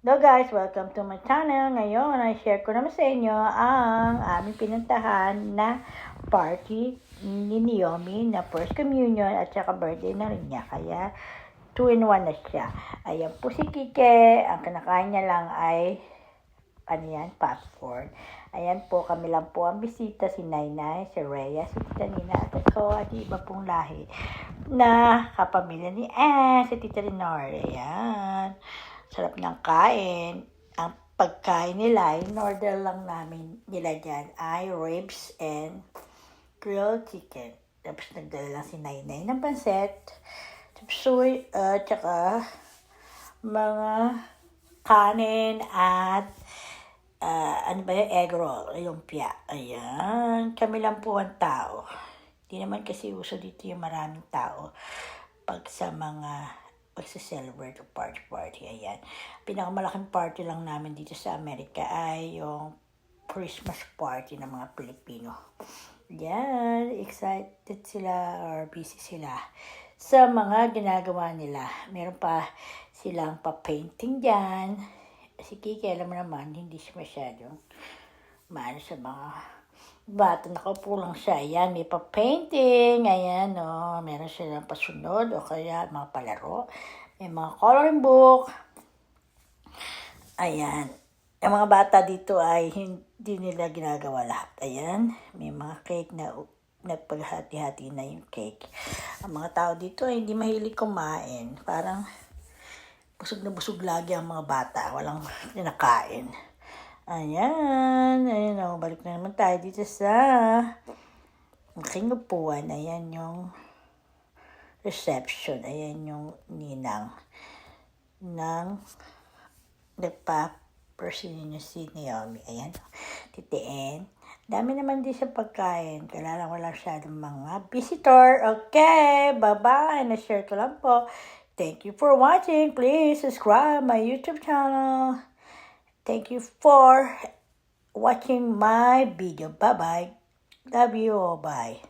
Hello guys, welcome to my channel. Ngayon, ay share ko naman sa inyo ang aming pinuntahan na party ni Naomi na first communion at saka birthday na rin niya. Kaya, two in one na siya. Ayan po si Kike. Ang kinakain niya lang ay ano yan, popcorn. Ayan po, kami lang po ang bisita, si Nainay, si Rhea, si Tita Nina, at ako, at iba pong lahi na kapamilya ni Anne, si Tita Lenore. Ayan. Sarap ng kain. Ang pagkain nila, in order lang namin nila dyan ay ribs and grilled chicken. Tapos nagdala lang si Nainay ng pansit, chapsuy, at saka mga kanin at ah, ano ba yung egg roll, lumpia. Ayan, kami lang po ang tao. Hindi naman kasi uso dito yung maraming tao pag sa mga pagsa-celebrate o party-party. Ayan. Pinakamalaking party lang namin dito sa Amerika ay yung Christmas party ng mga Pilipino. Yan, excited sila or busy sila sa mga ginagawa nila. Meron pa silang pa-painting dyan. Si Kiki, alam mo naman, hindi siya masyadong maano sa mga bata. Nakaupo lang siya. Ayan, may pa-painting. Ayan, no. Meron silang pasunod o kaya mga palaro. May mga coloring book. Ayan. Ang mga bata dito ay hindi nila ginagawa lahat. Ayan. May mga cake na nagpaghati-hati na yung cake. Ang mga tao dito ay hindi mahilig kumain. Parang busog na busog lagi ang mga bata. Walang kinakain. Ayan. Ayan o. Balik na naman tayo dito sa aking upuan. Ayan yung reception. Ayan yung ninang ng nagpa-person niya si Naomi. Ayan. Titiin. Dami naman din sa pagkain. Kailangan wala masyadong mga visitor. Okay. Bye-bye. Na-share ko lang po. Thank you for watching. Please subscribe my YouTube channel. Thank you for watching my video. Bye-bye. Love you all. Bye.